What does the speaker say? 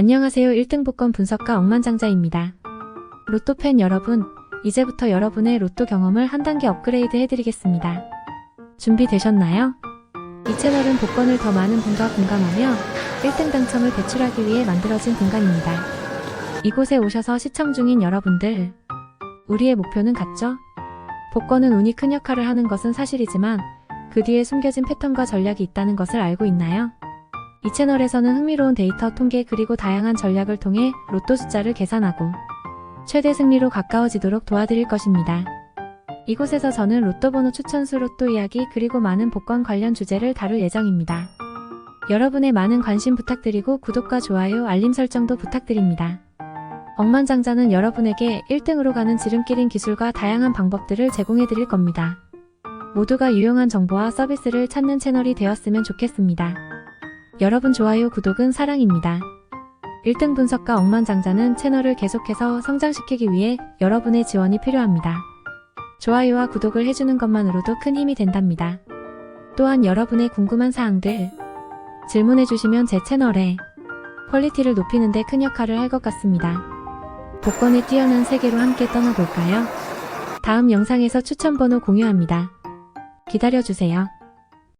안녕하세요. 1등 복권 분석가 억만장자입니다. 로또 팬 여러분, 이제부터 여러분의 로또 경험을 한 단계 업그레이드 해드리겠습니다. 준비되셨나요? 이 채널은 복권을 더 많은 분과 공감하며 1등 당첨을 배출하기 위해 만들어진 공간입니다. 이곳에 오셔서 시청 중인 여러분들, 우리의 목표는 같죠? 복권은 운이 큰 역할을 하는 것은 사실이지만 그 뒤에 숨겨진 패턴과 전략이 있다는 것을 알고 있나요? 이 채널에서는 흥미로운 데이터 통계 그리고 다양한 전략을 통해 로또 숫자를 계산하고 최대 승리로 가까워지도록 도와드릴 것입니다. 이곳에서 저는 로또 번호 추천수 로또 이야기 그리고 많은 복권 관련 주제를 다룰 예정입니다. 여러분의 많은 관심 부탁드리고 구독과 좋아요, 알림 설정도 부탁드립니다. 억만장자는 여러분에게 1등으로 가는 지름길인 기술과 다양한 방법들을 제공해 드릴 겁니다. 모두가 유용한 정보와 서비스를 찾는 채널이 되었으면 좋겠습니다. 여러분 좋아요, 구독은 사랑입니다. 1등 분석가 억만장자는 채널을 계속해서 성장시키기 위해 여러분의 지원이 필요합니다. 좋아요와 구독을 해주는 것만으로도 큰 힘이 된답니다. 또한 여러분의 궁금한 사항들 질문해주시면 제 채널에 퀄리티를 높이는 데 큰 역할을 할 것 같습니다. 복권의 뛰어난 세계로 함께 떠나볼까요? 다음 영상에서 추천 번호 공유합니다. 기다려주세요.